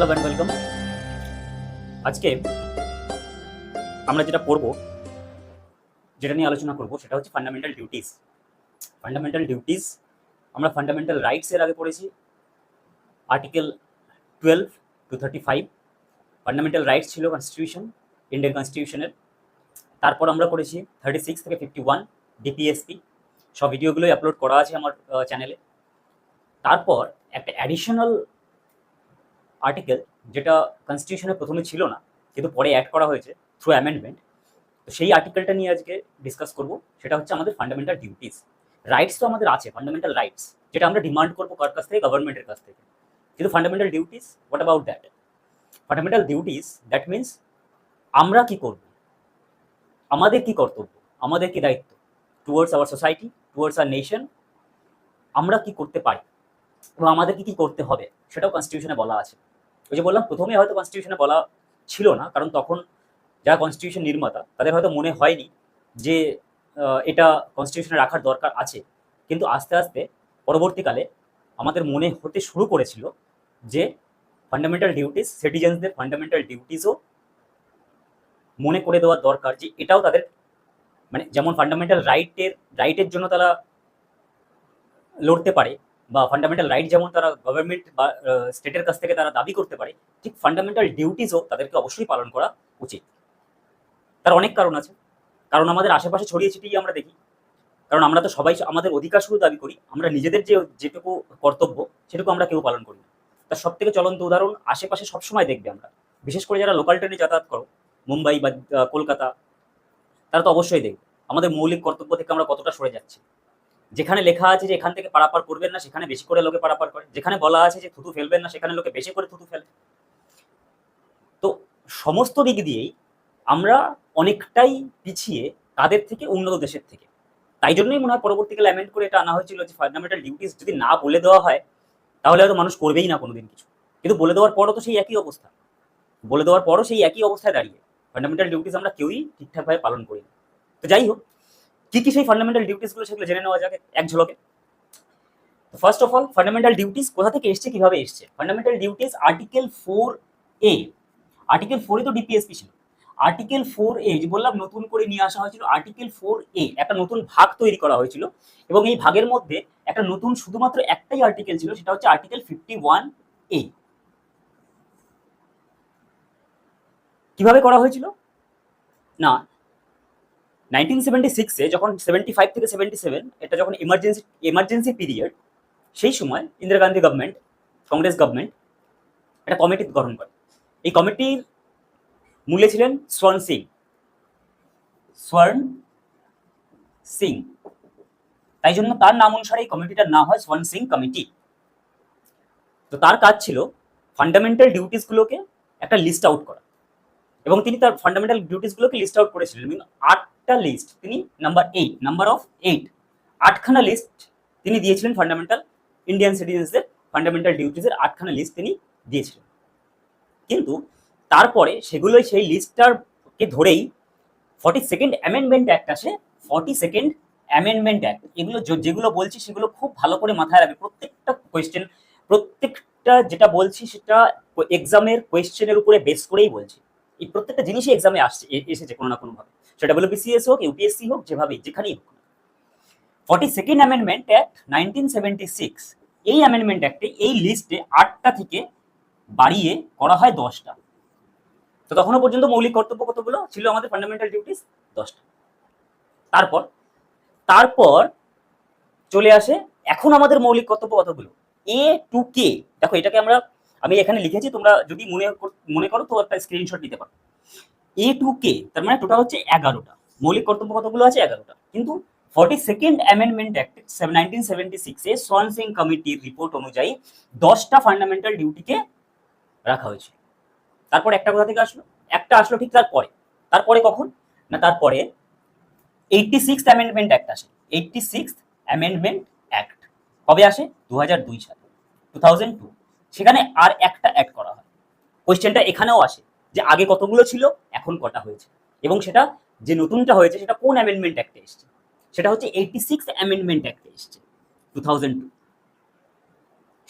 Hello and welcome আজকে আমরা যেটা পড়ব, যেটা নিয়ে আলোচনা করব, সেটা হচ্ছে ফান্ডামেন্টাল ডিউটিস ফান্ডামেন্টাল ডিউটিস আমরা ফান্ডামেন্টাল রাইটস এর আগে পড়েছি। Article twelve to thirty five fundamental rights ছিল কনস্টিটিউশন ইন্ডিয়ান কনস্টিটিউশনের তারপর আমরা করেছি থার্টি সিক্স থেকে ফিফটি ওয়ান ডিপিএসপি সব ভিডিওগুলোই আপলোড করা আছে আমার চ্যানেলে তারপর একটা অ্যাডিশনাল আর্টিকেল যেটা কনস্টিটিউশনে প্রথমে ছিল না, কিন্তু পরে অ্যাড করা হয়েছে থ্রু অ্যামেন্ডমেন্ট তো সেই আর্টিকেলটা নিয়ে আজকে ডিসকাস করব, সেটা হচ্ছে আমাদের ফান্ডামেন্টাল ডিউটিস রাইটস তো আমাদের আছে ফান্ডামেন্টাল রাইটস যেটা আমরা ডিমান্ড করব কার কাছ থেকে? গভর্নমেন্টের কাছ থেকে। কিন্তু fundamental duties what about that fundamental duties that means আমরা কি করব? আমাদের কি কর্তব্য? আমাদের কি দায়িত্ব? Towards our society towards our nation আমরা কি করতে পারি? এবং আমাদের কি কি করতে হবে? সেটাও কনস্টিটিউশনে বলা আছে। ওই যে বললাম প্রথমে হয়তো কনস্টিটিউশনে বলা ছিল না, কারণ তখন যারা কনস্টিটিউশন নির্মাতা, তাদের হয়তো মনে হয়নি যে এটা কনস্টিটিউশনে রাখার দরকার আছে। কিন্তু আস্তে আস্তে পরবর্তীকালে আমাদের মনে হতে শুরু করেছিল যে ফান্ডামেন্টাল ডিউটিস সিটিজেন্সদের ফান্ডামেন্টাল ডিউটিসও মনে করে দেওয়ার দরকার যে, এটাও তাদের মানে যেমন ফান্ডামেন্টাল রাইটের রাইটের জন্য তারা লড়তে পারে বা ফান্ডামেন্টাল রাইট যেমন তারা গভর্নমেন্ট বা স্টেটের কাছ থেকে তারা দাবি করতে পারে, ঠিক ফান্ডামেন্টাল ডিউটিসও তাদেরকে অবশ্যই পালন করা উচিত। তার অনেক কারণ আছে। কারণ আমাদের আশেপাশে ছড়িয়ে ছিটিয়ে আমরা দেখি। কারণ আমরা তো সবাই আমাদের অধিকার শুধু দাবি করি। আমরা নিজেদের যে, যেটুকু কর্তব্য, সেটুকু আমরা কেউ পালন করি না। তার সব থেকে চলন্ত উদাহরণ আশেপাশে সবসময় দেখবে আমরা। বিশেষ করে যারা লোকাল ট্রেনে যাতায়াত করো, মুম্বাই বা কলকাতা, তারা তো অবশ্যই দেখবে। আমাদের মৌলিক কর্তব্য থেকে আমরা কতটা সরে যাচ্ছি। যেখানে লেখা আছে যে এখান থেকে পারাপার করবেন না, সেখানে বেশি করে লোকে পারাপার করে। যেখানে বলা আছে যে থুতু ফেলবেন না, সেখানে লোকে বেশি করে থুতু ফেলে তো সমস্ত দিক দিয়েই আমরা অনেকটাই পিছিয়ে তাদের থেকে? উন্নত দেশের থেকে। তাই জন্যই মনে হয় পরবর্তীকালে অ্যামেন্ড করে এটা আনা হয়েছিল যে ফান্ডামেন্টাল ডিউটিস যদি না বলে দেওয়া হয়, তাহলে হয়তো মানুষ করবেই না কোনোদিন কিছু। কিন্তু বলে দেওয়ার পরও তো সেই একই অবস্থা। বলে দেওয়ার পরও সেই একই অবস্থায় দাঁড়িয়ে। ফান্ডামেন্টাল ডিউটিস আমরা কেউই ঠিকঠাকভাবে পালন করি না। তো যাই হোক কি কি সেই ফান্ডামেন্টাল ডিউটিসগুলো সেগুলো জেনে নেওয়া যাক এক ঝলকে? First of all fundamental duties কোথা থেকে এসছে, কীভাবে এসছে? Fundamental duties article four A article ফোরে তো ডিপিএসপি ছিল। আর্টিকেল ফোর এ যে বললাম, নতুন করে নিয়ে আসা হয়েছিল আর্টিকেল ফোর এ একটা নতুন ভাগ তৈরি করা হয়েছিল। এবং এই ভাগের মধ্যে একটা নতুন শুধুমাত্র একটাই আর্টিকেল ছিল, সেটা হচ্ছে আর্টিকেল ফিফটি ওয়ান এ কীভাবে করা হয়েছিল? না নাইনটিন সেভেন্টি সিক্সে যখন সেভেন্টি ফাইভ থেকে সেভেন্টি সেভেন এটা যখন ইমার্জেন্সি এমার্জেন্সি পিরিয়ড সেই সময় ইন্দিরা গান্ধী গভর্নমেন্ট কংগ্রেস গভর্নমেন্ট একটা কমিটি গঠন করে। এই কমিটির মূলে ছিলেন স্বর্ণ সিং স্বর্ণ সিং তাই জন্য তার নাম অনুসারে এই কমিটিটার নাম হয় স্বর্ণ সিং কমিটি তো তার কাজ ছিল ফান্ডামেন্টাল ডিউটিসগুলোকে একটা লিস্ট আউট করা। এবং তিনি তার ফান্ডামেন্টাল ডিউটিসগুলোকে লিস্ট আউট করেছিলেন। এবং আটটা লিস্ট তিনি number eight number of eight আটখানা লিস্ট তিনি দিয়েছিলেন ফান্ডামেন্টাল ইন্ডিয়ান সিটিজেন্সদের ফান্ডামেন্টাল ডিউটিসের আটখানা লিস্ট তিনি দিয়েছিলেন। কিন্তু তারপরে সেগুলোই সেই লিস্টটারকে ধরেই ফর্টি সেকেন্ড অ্যামেন্ডমেন্ট অ্যাক্ট আসে ফর্টি সেকেন্ড অ্যামেন্ডমেন্ট অ্যাক্ট এগুলো যেগুলো বলছি সেগুলো খুব ভালো করে মাথায় রাখবে। প্রত্যেকটা কোয়েশ্চেন প্রত্যেকটা যেটা বলছি সেটা এক্সামের কোয়েশ্চেনের উপরে বেস করেই বলছি। এই প্রত্যেকটা জিনিসই এক্সামে আসছে এসেছে কোনো না কোনো ভাবে সেটা ডব্লিউবিসিএস হোক ইউপিএসসি হোক যেভাবেই যেখানেই হোক। Forty second amendment act nineteen seventy six এই অ্যামেন্ডমেন্ট অ্যাক্টে এই লিস্টে আটটা থেকে বাড়িয়ে করা হয় দশটা। তো তখনও পর্যন্ত মৌলিক কর্তব্য কতগুলো? ছিল আমাদের ফান্ডামেন্টাল ডিউটিস দশটা। তারপর তারপর চলে আসে এখন আমাদের মৌলিক কর্তব্য কতগুলো? এ টু কে দেখো এটাকে আমরা, আমি এখানে লিখেছি, তোমরা যদি মনে মনে করো, তো একটা স্ক্রিনশট নিতে পারো। এ টু কে তার মানে টোটাল হচ্ছে এগারোটা। মৌলিক কর্তব্য কতগুলো আছে? এগারোটা। কিন্তু forty second amendment act nineteen seventy সিক্সে সিং কমিটির রিপোর্ট অনুযায়ী দশটা ফান্ডামেন্টাল ডিউটিকে রাখা হয়েছে। তারপর একটা কোথা থেকে আসলো? একটা আসলো ঠিক তারপরে। তারপরে কখন? না, তারপরে এইটটি সিক্স অ্যামেন্ডমেন্ট অ্যাক্ট আসে। এইটটি সিক্স অ্যামেন্ডমেন্ট অ্যাক্ট কবে আসে? দু দুই সালে। টু থাউজেন্ড টু সেখানে আর একটা অ্যাড করা হয়। কোয়েশ্চেনটা এখানেও আসে। যে আগে কতগুলো ছিল, এখন কটা হয়েছে। এবং সেটা যে নতুনটা হয়েছে, সেটা কোন অ্যামেন্ডমেন্ট অ্যাক্টে এসছে? সেটা হচ্ছে এইটি সিক্স অ্যামেন্ডমেন্ট অ্যাক্টে এসছে টু থাউজেন্ড টু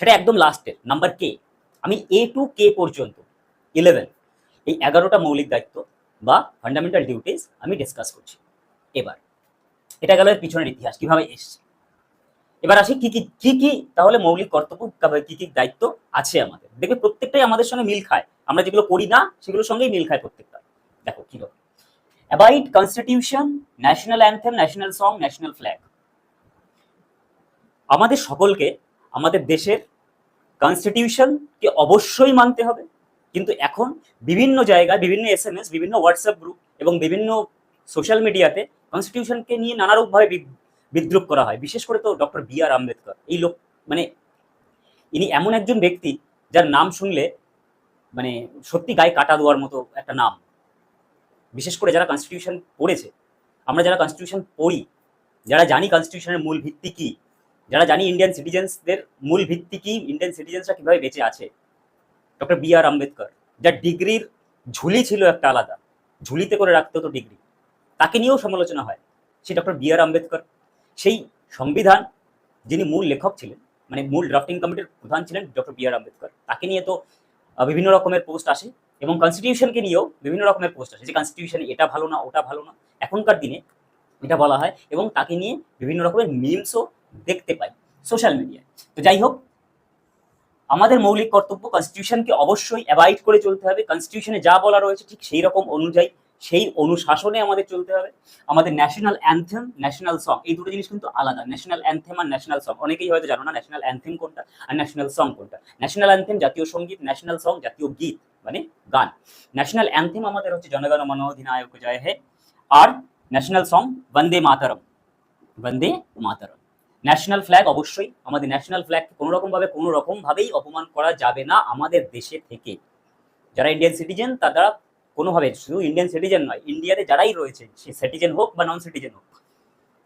সেটা একদম লাস্টের নাম্বার কে আমি এ টু কে পর্যন্ত ইলেভেন এই এগারোটা মৌলিক দায়িত্ব বা ফান্ডামেন্টাল ডিউটিস আমি ডিসকাস করছি। এবার, এটা গেল এর পিছনের ইতিহাস, কীভাবে এসছে? এবার আসি কি কি কি কি তাহলে মৌলিক কর্তব্য, কি কি দায়িত্ব আছে আমাদের। দেখবে প্রত্যেকটাই আমাদের সঙ্গে মিল খায়। আমরা যেগুলো করি না, সেগুলোর সঙ্গেই মিল খায় প্রত্যেকটা। দেখো কি abide constitution national anthem national song national flag আমাদের সকলকে, আমাদের দেশের কনস্টিটিউশনকে অবশ্যই মানতে হবে। কিন্তু এখন বিভিন্ন জায়গায়, বিভিন্ন এস এম এস বিভিন্ন হোয়াটসঅ্যাপ গ্রুপ এবং বিভিন্ন সোশ্যাল মিডিয়াতে কনস্টিটিউশনকে নিয়ে নানারূপভাবে বিদ্রুপ করা হয়। বিশেষ করে তো ডক্টর বি আর আম্বেদকর। এই লোক মানে ইনি এমন একজন ব্যক্তি যার নাম শুনলে মানে সত্যি গায়ে কাটা দেওয়ার মতো একটা নাম। বিশেষ করে যারা কনস্টিটিউশন পড়েছে, আমরা যারা কনস্টিটিউশন পড়ি, যারা জানি কনস্টিটিউশনের মূল ভিত্তি কি, যারা জানি ইন্ডিয়ান সিটিজেন্সদের মূল ভিত্তি কি ইন্ডিয়ান সিটিজেন্সরা কীভাবে বেঁচে আছে ডক্টর বি আর আম্বেদকর, যার ডিগ্রির ঝুলি ছিল একটা আলাদা, ঝুলিতে করে রাখতে হতো ডিগ্রি, তাকে নিয়েও সমালোচনা হয়, সেই ডক্টর বি আর আম্বেদকর। সেই সংবিধান যিনি মূল লেখক ছিলেন মানে মূল ড্রাফটিং কমিটির প্রধান ছিলেন ডক্টর বি আর আম্বেদকর, তাকে নিয়ে তো বিভিন্ন রকমের পোস্ট আসে এবং কনস্টিটিউশনকে নিয়েও বিভিন্ন রকমের পোস্ট আসে। যে কনস্টিটিউশন এটা ভালো না, ওটা ভালো না, এখনকার দিনে এটা বলা হয় এবং তাকে নিয়ে বিভিন্ন রকমের মিমসও দেখতে পাই সোশ্যাল মিডিয়ায় তো যাই হোক, আমাদের মৌলিক কর্তব্য কনস্টিটিউশনকে অবশ্যই অ্যাভয়েড করে চলতে হবে। কনস্টিটিউশনে যা বলা রয়েছে ঠিক সেই রকম অনুযায়ী সেই অনুশাসনে আমাদের চলতে হবে। আমাদের ন্যাশনাল অ্যান্থেম ন্যাশনাল সং এই দুটো জিনিস কিন্তু আলাদা। ন্যাশনাল অ্যান্থেম আর ন্যাশনাল সং অনেকেই হয়তো জানো না ন্যাশনাল অ্যান্থেম কোনটা আর ন্যাশনাল সং কোনটা। ন্যাশনাল অ্যান্থেম জাতীয় সংগীত ন্যাশনাল সং জাতীয় গীত মানে গান। ন্যাশনাল অ্যান্থেম আমাদের হচ্ছে জনগণ মন অধিনায়ক জয় হে। আর national song Vande Mataram. Vande Mataram. National flag অবশ্যই। আমাদের ন্যাশনাল ফ্ল্যাগ কোনো রকম ভাবে কোনো রকম ভাবেই অপমান করা যাবে না আমাদের দেশে থেকে। যারা ইন্ডিয়ান সিটিজেন তারা কোনোভাবে, শুধু ইন্ডিয়ান সিটিজেন নয় ইন্ডিয়াতে যারাই রয়েছে, সে সিটিজেন হোক বা নন সিটিজেন হোক,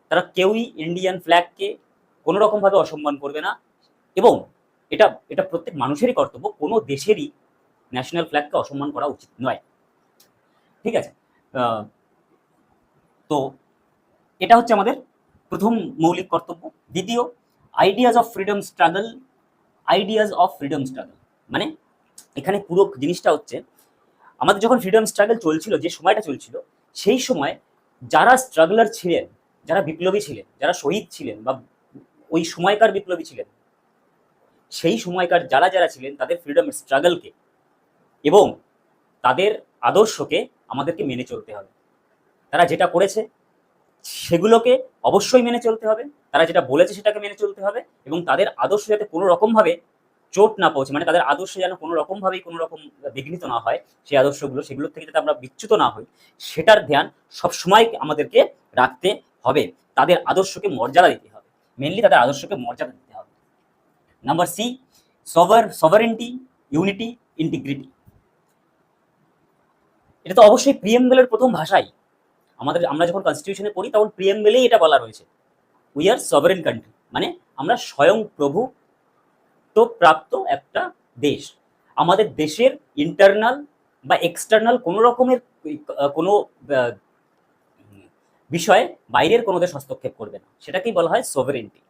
তারা কেউই ইন্ডিয়ান ফ্ল্যাগকে কোনো রকম অসম্মান করবে না এবং এটা এটা প্রত্যেক মানুষেরই কর্তব্য, কোনো দেশেরই ন্যাশনাল ফ্ল্যাগকে অসম্মান করা উচিত নয়। ঠিক আছে? তো এটা হচ্ছে আমাদের প্রথম মৌলিক কর্তব্য। দ্বিতীয় ideas of freedom struggle ideas of freedom struggle মানে এখানে পুরো জিনিসটা হচ্ছে আমাদের যখন ফ্রিডম স্ট্রাগল চলছিল, যে সময়টা চলছিল, সেই সময় যারা স্ট্রাগলার ছিলেন, যারা বিপ্লবী ছিলেন, যারা শহীদ ছিলেন বা ওই সময়কার বিপ্লবী ছিলেন, সেই সময়কার যারা যারা ছিলেন, তাদের ফ্রিডম স্ট্রাগলকে এবং তাদের আদর্শকে আমাদেরকে মেনে চলতে হবে। তারা যেটা করেছে, সেগুলোকে অবশ্যই মেনে চলতে হবে, তারা যেটা বলেছে সেটাকে মেনে চলতে হবে এবং তাদের আদর্শ যাতে কোনো রকমভাবে চোট না পৌঁছে মানে তাদের আদর্শ যেন কোনো রকমভাবেই কোনো রকম বিঘ্নিত না হয়, সেই আদর্শগুলো, সেগুলোর থেকে যাতে আমরা বিচ্যুত না হই, সেটার ধ্যান সবসময় আমাদেরকে রাখতে হবে। তাদের আদর্শকে মর্যাদা দিতে হবে। মেনলি তাদের আদর্শকে মর্যাদা দিতে হবে। Number C sover sovereignty unity integrity এটা তো অবশ্যই প্রিয়েম্বেলের প্রথম ভাষাই। আমাদের, আমরা যখন কনস্টিটিউশনে পড়ি, তখন প্রিয়েম্বেলেই এটা বলা রয়েছে। উই আর সভারেন কান্ট্রি মানে আমরা স্বয়ং প্রভু প্রাপ্ত একটা দেশ। আমাদের দেশের ইন্টারনাল বা এক্সটার্নাল কোনো রকমের কোনো বিষয়ে বাইরের কোনো দেশ হস্তক্ষেপ করবে না। সেটাকেই বলা হয় সভারেন্টি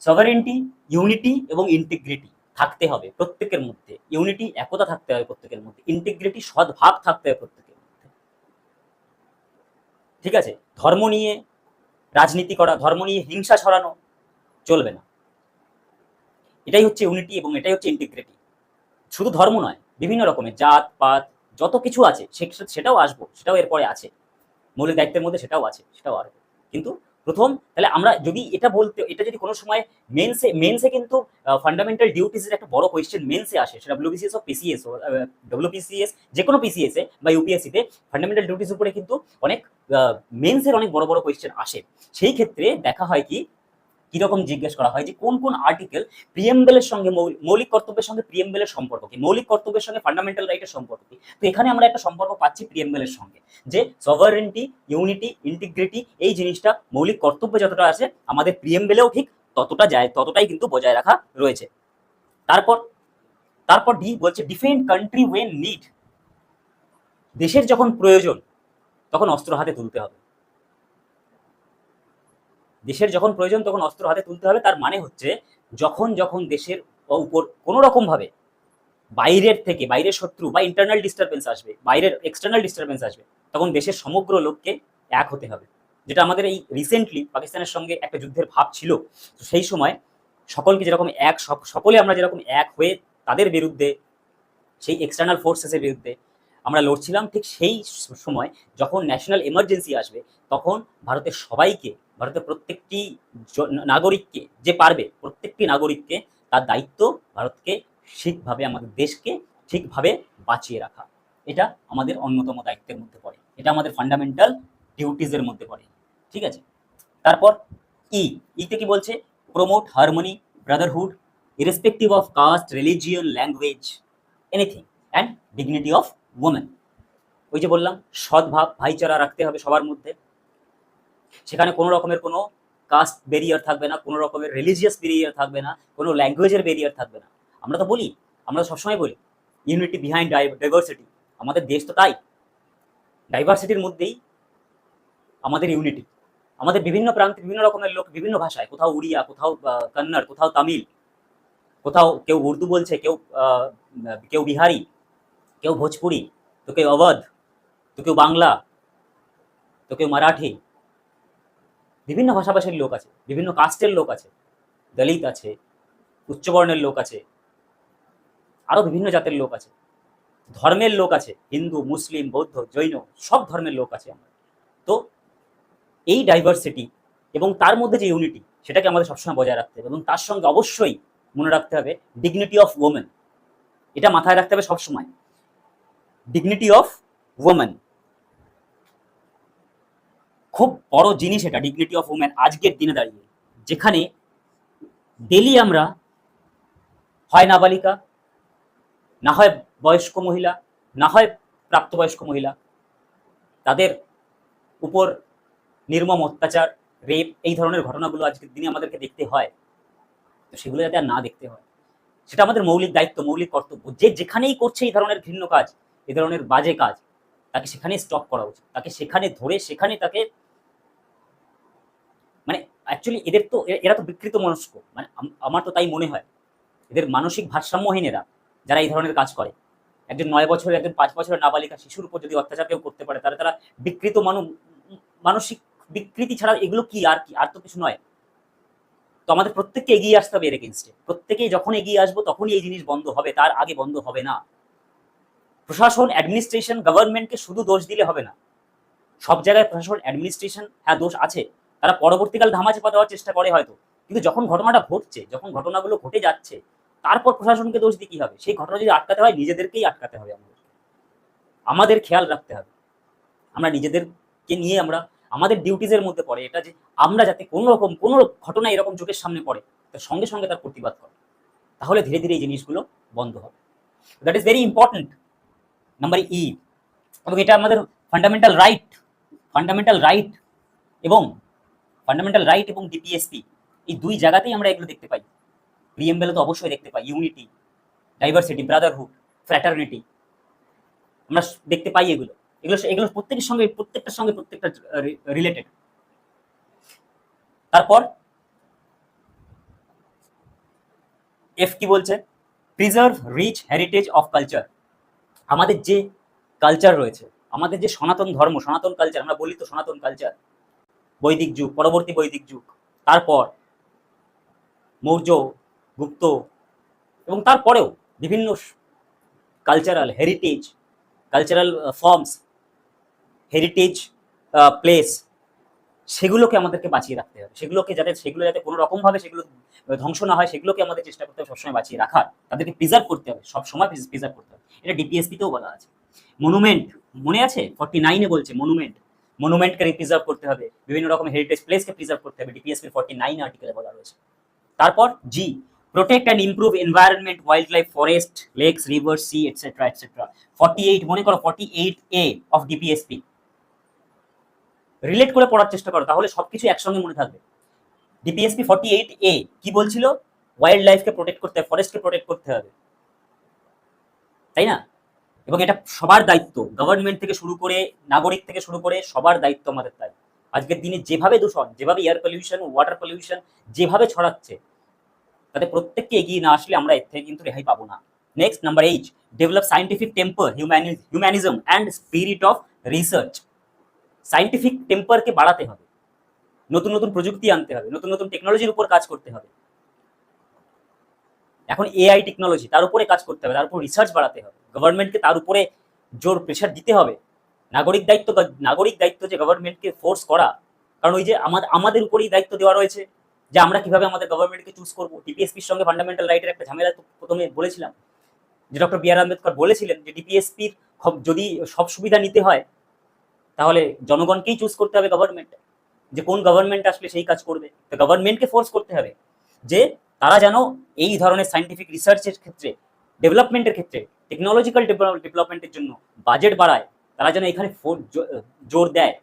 সভারেন্টি ইউনিটি এবং ইন্টিগ্রিটি থাকতে হবে প্রত্যেকের মধ্যে। ইউনিটি একতা থাকতে হবে প্রত্যেকের মধ্যে। ইন্টিগ্রিটি সদ্ভাব থাকতে হবে প্রত্যেকের মধ্যে। ঠিক আছে? ধর্ম নিয়ে রাজনীতি করা, ধর্ম নিয়ে হিংসা ছড়ানো চলবে না। এটাই হচ্ছে ইউনিটি এবং এটাই হচ্ছে ইন্টিগ্রিটি শুধু ধর্ম নয়, বিভিন্ন রকমের জাত, পাত, যত কিছু আছে সেটাও আসব, সেটাও এরপরে আছে। মৌলিক দায়িত্বের মধ্যে সেটাও আছে, সেটাও আসবে। কিন্তু প্রথম, তাহলে আমরা যদি এটা বলতে, এটা যদি কোনো সময় মেন্সে মেন্সে কিন্তু ফান্ডামেন্টাল ডিউটিসের একটা বড় কোয়েশ্চেন মেন্সে আসে, সেটা ডব্লিউবিসিএস ও পিসিএস ডব্লিউপিসিএস যে কোনো পিসিএসে বা ইউপিএসসিতে ফান্ডামেন্টাল ডিউটিস উপরে কিন্তু অনেক মেন্সের অনেক বড় বড় কোয়েশ্চেন আসে। সেই ক্ষেত্রে দেখা হয় কি কীরকম জিজ্ঞেস করা হয় যে কোন কোন আর্টিকেল প্রিয়েম্বেলের সঙ্গে মৌল- মৌলিক কর্তব্যের সঙ্গে প্রিয়েম্বেলের সম্পর্ক কি? মৌলিক কর্তব্যের সঙ্গে ফান্ডামেন্টাল রাইটের সম্পর্ক কি? তো এখানে আমরা একটা সম্পর্ক পাচ্ছি প্রিয়েম্বেলের সঙ্গে, যে সভারেন্টি ইউনিটি ইন্টিগ্রিটি এই জিনিসটা মৌলিক কর্তব্য যতটা আছে আমাদের প্রিয়েম্বেলেও ঠিক ততটা যায়, ততটাই কিন্তু বজায় রাখা রয়েছে। তারপর তারপর ডি বলছে ডিফেন্ড কান্ট্রি ওয়েন নিড দেশের যখন প্রয়োজন, তখন অস্ত্র হাতে তুলতে হবে। দেশের যখন প্রয়োজন তখন অস্ত্র হাতে তুলতে হবে। তার মানে হচ্ছে, যখন যখন দেশের উপর কোনো রকম ভাবে বাইরের থেকে, বাইরের শত্রু বা ইন্টারনাল ডিস্টারবেন্স আসবে, বাইরের এক্সটার্নাল ডিস্টারবেন্স আসবে, তখন দেশের সমগ্র লোককে এক হতে হবে। যেটা আমাদের এই রিসেন্টলি পাকিস্তানের সঙ্গে একটা যুদ্ধের ভাব ছিল। তো সেই সময় সকলকে যেরকম এক সকলে আমরা যেরকম এক হয়ে তাদের বিরুদ্ধে, সেই এক্সটার্নাল ফোর্সেসের বিরুদ্ধে আমরা লড়ছিলাম ঠিক সেই সময় যখন ন্যাশনাল এমার্জেন্সি আসবে, তখন ভারতের সবাইকে, ভারতের প্রত্যেকটি নাগরিককে, যে পারবে, প্রত্যেকটি নাগরিককে তার দায়িত্ব ভারতকে ঠিকভাবে আমাদের দেশকে ঠিকভাবে বাঁচিয়ে রাখা। এটা আমাদের অন্যতম দায়িত্বের মধ্যে পড়ে। এটা আমাদের ফান্ডামেন্টাল ডিউটিজের মধ্যে পড়ে। ঠিক আছে? তারপর ই ইতে কি বলছে? Promote harmony brotherhood irrespective of caste religion language anything and dignity of women ওই যে বললাম সদ্ভাব ভাইচারা রাখতে হবে সবার মধ্যে। সেখানে কোনো রকমের কোনো কাস্ট বেরিয়ার থাকবে না, কোনো রকমের রিলিজিয়াস বেরিয়ার থাকবে না, কোনো ল্যাঙ্গুয়েজের বেরিয়ার থাকবে না। আমরা তো বলি, আমরা সবসময় বলি ইউনিটি বিহাইন্ড ডাইভার্সিটি আমাদের দেশ তো তাই। ডাইভার্সিটির মধ্যেই আমাদের ইউনিটি আমাদের বিভিন্ন প্রান্তে বিভিন্ন রকমের লোক বিভিন্ন ভাষায়, কোথাও উড়িয়া, কোথাও কন্নড় কোথাও তামিল, কোথাও কেউ উর্দু বলছে, কেউ কেউ বিহারি কেউ ভোজপুরি, তো কেউ অবধ, তো কেউ বাংলা, তো কেউ মারাঠি। বিভিন্ন ভাষাভাষীর লোক আছে, বিভিন্ন কাস্টের লোক আছে, দলিত আছে, উচ্চবর্ণের লোক আছে, আরও বিভিন্ন জাতের লোক আছে। ধর্মের লোক আছে, হিন্দু, মুসলিম, বৌদ্ধ, জৈন, সব ধর্মের লোক আছে আমরা। তো এই ডাইভার্সিটি এবং তার মধ্যে যে ইউনিটি সেটাকে আমাদের সবসময় বজায় রাখতে হবে এবং তার সঙ্গে অবশ্যই মনে রাখতে হবে ডিগনিটি অফ ওমেন এটা মাথায় রাখতে হবে সবসময়। ডিগনিটি অফ ওমেন খুব বড় জিনিস এটা ডিগনিটি অফ ওমেন আজকের দিনে দাঁড়িয়ে। যেখানে ডেলি আমরা হয় নাবালিকা, না হয় বয়স্ক মহিলা, না হয় প্রাপ্তবয়স্ক মহিলা, তাদের উপর নির্মম অত্যাচার রেপ এই ধরনের ঘটনাগুলো আজকের দিনে আমাদেরকে দেখতে হয়। তো সেগুলো যাতে আর না দেখতে হয়। সেটা আমাদের মৌলিক দায়িত্ব, মৌলিক কর্তব্য। যে যেখানেই করছে এই ধরনের ঘৃণ্য কাজ এই ধরনের বাজে কাজ, তাকে সেখানে স্টপ করা উচিত। তাকে সেখানে ধরে, সেখানে তাকে মানে অ্যাকচুয়ালি এদের তো এরা তো বিকৃত মনস্ক। মানে আমার তো তাই মনে হয়। এদের মানসিক ভারসাম্যহীন এরা যারা এই ধরনের কাজ করে, একজন নয় বছরের, একজন পাঁচ বছরের নাবালিকা শিশুর উপর যদি অত্যাচার কেউ করতে পারে, তাহলে তারা বিকৃত মানু, মানসিক বিকৃতি ছাড়া এগুলো কি, আর কি, আর তো কিছু নয়। তো আমাদের প্রত্যেককে এগিয়ে আসতে হবে এর এগেনস্টে প্রত্যেকেই যখন এগিয়ে আসব, তখনই এই জিনিস বন্ধ হবে, তার আগে বন্ধ হবে না। প্রশাসন অ্যাডমিনিস্ট্রেশন গভর্নমেন্টকে শুধু দোষ দিলে হবে না। সব জায়গায় প্রশাসন অ্যাডমিনিস্ট্রেশন হ্যাঁ দোষ আছে। তারা পরবর্তীকাল ধামাচাপা দেওয়ার চেষ্টা করে হয়তো। কিন্তু যখন ঘটনাটা ঘটছে, যখন ঘটনাগুলো ঘটে যাচ্ছে, তারপর প্রশাসনকে দোষ দিয়ে কি হবে? সেই ঘটনা যদি আটকাতে হয়, নিজেদেরকেই আটকাতে হবে আমাদের আমাদের খেয়াল রাখতে হবে। আমরা নিজেদেরকে নিয়ে আমরা, আমাদের ডিউটিজের মধ্যে পড়ে। এটা যে আমরা যাতে কোনো রকম, কোনো ঘটনা এরকম চোখের সামনে পড়ে, তার সঙ্গে সঙ্গে তার প্রতিবাদ করে। তাহলে ধীরে ধীরে এই জিনিসগুলো বন্ধ হবে। That is very important number E এবং এটা আমাদের ফান্ডামেন্টাল রাইট ফান্ডামেন্টাল রাইট এবং ফান্ডামেন্টাল রাইট এবং ডিপিএসপি এই দুই জায়গাতেই আমরা এগুলো দেখতে পাই। প্রিএমবেলে তো অবশ্যই দেখতে পাই। ইউনিটি ডাইভার্সিটি ব্রাদারহুড ফ্র্যাটার্নিটি আমরা দেখতে পাই এগুলো। এগুলো এগুলো প্রত্যেকের সঙ্গে, প্রত্যেকটার সঙ্গে প্রত্যেকটা রিলেটেড তারপর এফ কি বলছে? Preserve rich heritage of culture আমাদের যে কালচার রয়েছে, আমাদের যে সনাতন ধর্ম, সনাতন কালচার আমরা বলি তো সনাতন কালচার বৈদিক যুগ, পরবর্তী বৈদিক যুগ, তারপর মৌর্য, গুপ্ত এবং তারপরেও বিভিন্ন cultural heritage cultural forms heritage place সেগুলোকে আমাদেরকে বাঁচিয়ে রাখতে হবে। সেগুলোকে যাতে, সেগুলো যাতে কোনো রকমভাবে সেগুলো ধ্বংস না হয়, সেগুলোকে আমাদের চেষ্টা করতে হবে সবসময় বাঁচিয়ে রাখার। তাদেরকে প্রিজার্ভ করতে হবে সব সময় প্রিজার্ভ করতে হবে। এটা ডিপিএসপিতেও বলা আছে। মনুমেন্ট মনে আছে? ফর্টি নাইনে বলছে মনুমেন্ট মনুমেন্টকে প্রিজার্ভ করতে হবে। বিভিন্ন রকম হেরিটেজ প্লেসকে প্রিজার্ভ করতে হবে। ডিপিএসপি ফর্টি নাইন আর্টিকেলে বলা রয়েছে। তারপর G protect and improve environment wildlife forest lakes river sea etcetera etcetera forty eight মনে করো forty eight A of DPSP relate করে পড়ার চেষ্টা করো, তাহলে সবকিছু একসঙ্গে মনে থাকবে। ডিপিএসপি ফর্টি এইট এ কি বলছিল? ওয়াইল্ড লাইফকে প্রোটেক্ট করতে হবে ফরেস্টকে প্রোটেক্ট করতে হবে। তাই না? এবং এটা সবার দায়িত্ব গভর্নমেন্ট থেকে শুরু করে, নাগরিক থেকে শুরু করে সবার দায়িত্ব আমাদের তাই। আজকের দিনে যেভাবে দূষণ, যেভাবে এয়ার পলিউশন ওয়াটার পলিউশন যেভাবে ছড়াচ্ছে, তাতে প্রত্যেককে এগিয়ে না আসলে আমরা এর থেকে কিন্তু রেহাই পাবো না। Next number eight develop scientific temper humanism and spirit of research scientific টেম্পারকে বাড়াতে হবে। নতুন নতুন প্রযুক্তি আনতে হবে, নতুন নতুন টেকনোলজির উপর কাজ করতে হবে। এখন এআই টেকনোলজি তার উপরে কাজ করতে হবে, তার উপর রিসার্চ বাড়াতে হবে। গভর্নমেন্টকে তার উপরে জোর প্রেশার দিতে হবে। নাগরিক দায়িত্ব নাগরিক দায়িত্ব যে গভর্নমেন্টকে ফোর্স করা, কারণ ওই যে আমাদের উপরেই দায়িত্ব দেওয়া রয়েছে, যে আমরা কীভাবে আমাদের গভর্নমেন্টকে চুজ করব। ডিপিএসপির সঙ্গে ফান্ডামেন্টাল রাইটের একটা ঝামেলা প্রথমে বলেছিলাম, যে ডক্টর বি আর আম্বেদকর বলেছিলেন যে ডিপিএসপির যদি সব সুবিধা নিতে হয় তাহলে জনগণকেই চুজ করতে হবে গভর্নমেন্ট যে কোন গভর্নমেন্ট আসলে সেই কাজ করবে, তো গভর্নমেন্টকে ফোর্স করতে হবে যে তারা যেন এই ধরনের সাইন্টিফিক রিসার্চের ক্ষেত্রে ডেভেলপমেন্টের ক্ষেত্রে টেকনোলজিক্যাল ডেভেলপমেন্টের জন্য বাজেট বাড়ায়, তারা যেন এখানে জোর দেয়।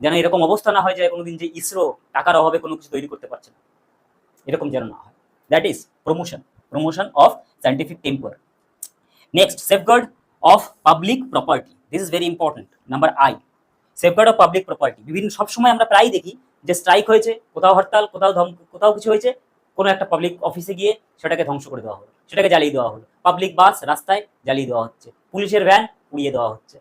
যেন এরকম অবস্থা না হয় যে কোনোদিন যে ইসরো টাকার অভাবে কোনো কিছু তৈরি করতে পারছে না। এরকম যেন না হয়। That is promotion promotion of scientific temper next safeguard of public property this is very important number I safeguard of public property বিভিন্ন সবসময় আমরা প্রায় দেখি যে স্ট্রাইক হয়েছে, কোথাও হরতাল, কোথাও ধম, কোথাও কিছু হয়েছে, কোনো একটা পাবলিক অফিসে গিয়ে সেটাকে ধ্বংস করে দেওয়া হলো, সেটাকে জ্বালিয়ে দেওয়া হলো। পাবলিক বাস রাস্তায় জ্বালিয়ে দেওয়া হচ্ছে, পুলিশের ভ্যান উড়িয়ে দেওয়া হচ্ছে।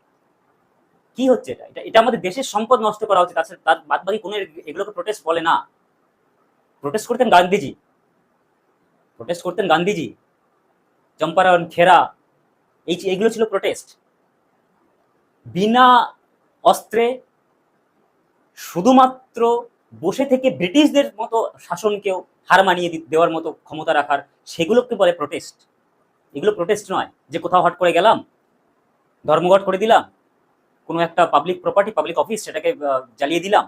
কি হচ্ছে এটা? এটা এটা আমাদের দেশের সম্পদ নষ্ট করা হচ্ছে, তাছাড়া তার বাদ বাকি কোনো এগুলোকে প্রোটেস্ট বলে না। প্রোটেস্ট করতেন গান্ধীজি। প্রোটেস্ট করতেন গান্ধীজি। চম্পারণ, খেরা, এই এইগুলো ছিল প্রোটেস্ট বিনা অস্ত্রে শুধুমাত্র বসে থেকে ব্রিটিশদের মতো শাসনকেও হার মানিয়ে দেওয়ার মতো ক্ষমতা রাখার সেগুলোকে বলে প্রোটেস্ট এগুলো প্রোটেস্ট নয়, যে কোথাও হট করে গেলাম, ধর্মঘট করে দিলাম, কোনো একটা পাবলিক প্রপার্টি পাবলিক অফিস সেটাকে জ্বালিয়ে দিলাম,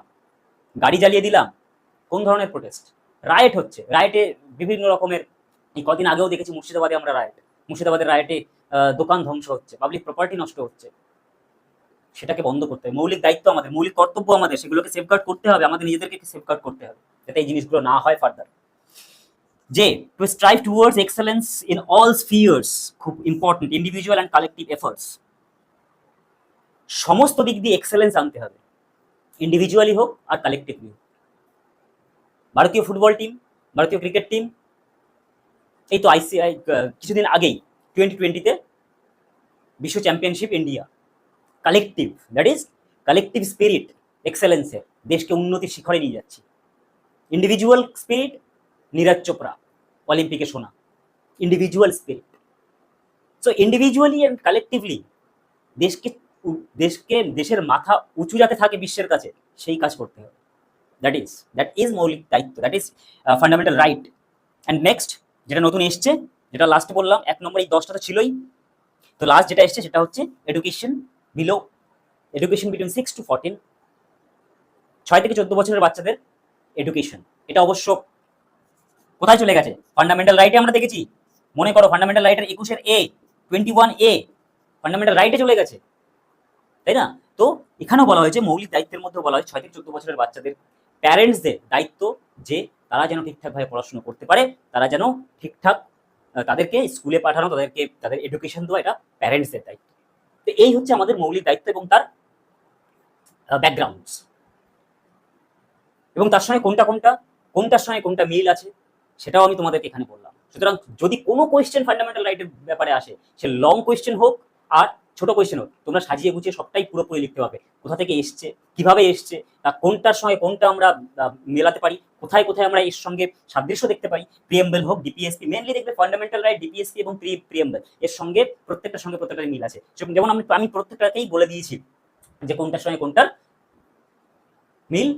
গাড়ি জ্বালিয়ে দিলাম, কোন ধরনের প্রোটেস্ট রায়েট হচ্ছে। রায়েটে বিভিন্ন রকমের, এই কদিন আগেও দেখেছি মুর্শিদাবাদে আমরা রায়েট মুর্শিদাবাদের রায়েটে দোকান ধ্বংস হচ্ছে পাবলিক প্রপার্টি নষ্ট হচ্ছে। সেটাকে বন্ধ করতে হবে। মৌলিক দায়িত্ব আমাদের, মৌলিক কর্তব্য আমাদের, সেগুলোকে সেফগার্ড করতে হবে, আমাদের নিজেদেরকে সেফগার্ড করতে হবে, যাতে এই জিনিসগুলো না হয় ফার্দার যে to strive towards excellence in all spheres খুব important individual and collective efforts সমস্ত দিক দিয়ে এক্সেলেন্স আনতে হবে ইন্ডিভিজুয়ালি হোক আর কালেকটিভলি হোক। ভারতীয় ফুটবল টিম ভারতীয় ক্রিকেট টিম এই তো আইসিআই কিছুদিন আগেই টোয়েন্টি টোয়েন্টিতে বিশ্ব championship India collective that is collective spirit এক্সেলেন্সের দেশকে উন্নতির শিখরে নিয়ে যাচ্ছি। ইন্ডিভিজুয়াল স্পিরিট নীরজ চোপড়া অলিম্পিকে সোনা। Individual spirit so individually and collectively দেশকে দেশকে, দেশের মাথা উঁচু যাতে থাকে বিশ্বের কাছে, সেই কাজ করতে হবে। দ্যাট ইজ দ্যাট ইজ মৌলিক দায়িত্ব that is fundamental right and next যেটা নতুন এসছে, যেটা লাস্টে বললাম, এক নম্বর এই দশটা তো ছিলই। তো লাস্ট যেটা এসছে, সেটা হচ্ছে education below education between six to fourteen ছয় থেকে চোদ্দ বছরের বাচ্চাদের এডুকেশন এটা অবশ্য কোথায় চলে গেছে? ফান্ডামেন্টাল রাইটে আমরা দেখেছি। মনে করো ফান্ডামেন্টাল রাইটের একুশের A twenty one A fundamental রাইটে চলে গেছে। তাই না? তো এখানেও বলা হয়েছে, মৌলিক দায়িত্বের মধ্যে বলা হয় ছয় থেকে চোদ্দ বছরের বাচ্চাদের প্যারেন্টসদের দায়িত্ব যে তারা যেন ঠিকঠাকভাবে পড়াশোনা করতে পারে, তারা যেন ঠিকঠাক তাদেরকে স্কুলে পাঠানো, তাদেরকে, তাদের এডুকেশন দেওয়া, এটা প্যারেন্টসদের দায়িত্ব। তো এই হচ্ছে আমাদের মৌলিক দায়িত্ব এবং তার ব্যাকগ্রাউন্ডস এবং তার সঙ্গে কোনটা কোনটা, কোনটার সঙ্গে কোনটা মিল আছে, সেটাও আমি তোমাদেরকে এখানে বললাম। সুতরাং যদি কোনো কোয়েশ্চেন ফান্ডামেন্টাল রাইটের ব্যাপারে আসে, সে লং কোয়েশ্চেন হোক আর ছোট কোয়েশ্চেন তোমরা সাজিয়ে গুছিয়ে সবটাই পুরোপুরি লিখতে পারবে। কোথা থেকে এসছে, কীভাবে এসছে তা কোনটার সঙ্গে কোনটা আমরা মেলাতে পারি, কোথায় কোথায় আমরা এর সঙ্গে সাদৃশ্য দেখতে পারি প্রিয়েম্বল হোক ডিপিএসপি মেনলি দেখবে ফান্ডামেন্টাল রাইট ডিপিএসপি এবং প্রি প্রিয়েম্বল এর সঙ্গে প্রত্যেকটার সঙ্গে প্রত্যেকটার মিল আছে। যেমন আমি আমি প্রত্যেকটাকেই বলে দিয়েছি যে কোনটার সঙ্গে কোনটার মিল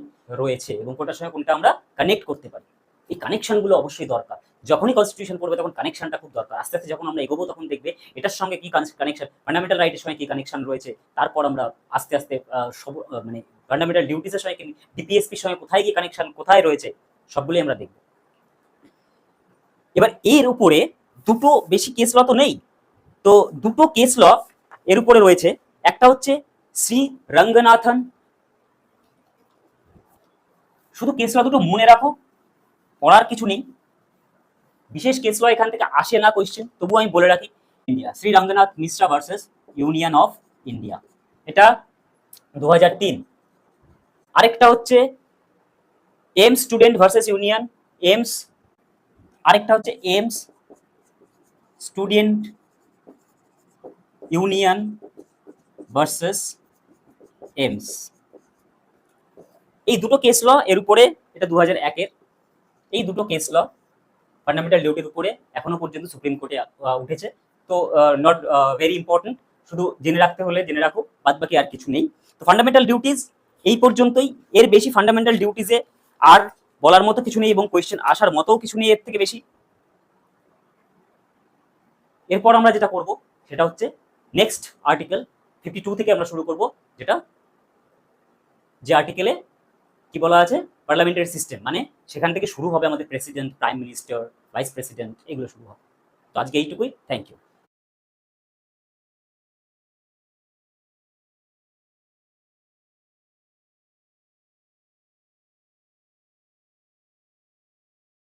রয়েছে এবং কোনটার সঙ্গে কোনটা আমরা কানেক্ট করতে পারি। এই কানেকশনগুলো অবশ্যই দরকার। যখনই কনস্টিটিউশন পড়বে তখন কানেকশনটা খুব দরকার। আস্তে আস্তে যখন আমরা এগোবো তখন দেখবে এটার সঙ্গে কি কানেকশন ফান্ডামেন্টাল রাইটের সঙ্গে কি কানেকশন রয়েছে, তারপর আমরা আস্তে আস্তে সব মানে ফান্ডামেন্টাল ডিউটিসের সঙ্গে ডিপিএসপির সঙ্গে কোথায় গিয়ে কানেকশন কোথায় রয়েছে, সবগুলোই আমরা দেখব। এবার এর উপরে দুটো বেশি কেস ল তো নেই। তো দুটো কেস ল এর উপরে রয়েছে। একটা হচ্ছে শ্রী রঙ্গনাথন। শুধু কেস ল দুটো মনে রাখো, পড়ার কিছু নেই। বিশেষ কেস ল এখান থেকে আসে না কোয়েশ্চেন তবুও আমি বলে রাখি India Shri Ranganath Mishra versus union of India এটা দু আরেকটা হচ্ছে AIIMS student versus union AIIMS আরেকটা হচ্ছে AIIMS student union versus AIIMS এই দুটো কেস ল এর উপরে, এটা দু হাজার একের, এই দুটো কেস ল ফান্ডামেন্টাল ডিউটির উপরে এখনও পর্যন্ত সুপ্রিম কোর্টে উঠেছে। তো নট ভেরি ইম্পর্টেন্ট শুধু জেনে রাখতে হলে জেনে রাখো বাদ বাকি আর কিছু নেই। তো ফান্ডামেন্টাল ডিউটিস এই পর্যন্তই। এর বেশি ফান্ডামেন্টাল ডিউটিসে আর বলার মতো কিছু নেই এবং কোয়েশ্চেন আসার মতোও কিছু নেই এর থেকে বেশি। এরপর আমরা যেটা করব, সেটা হচ্ছে নেক্সট আর্টিকেল ফিফটি টু থেকে আমরা শুরু করব, যেটা যে আর্টিকেলে কি বলা আছে? পার্লামেন্টারি সিস্টেম মানে সেখান থেকে শুরু হবে আমাদের president prime minister vice president এগুলো শুরু হবে। তো আজকে এইটুকুই। Thank you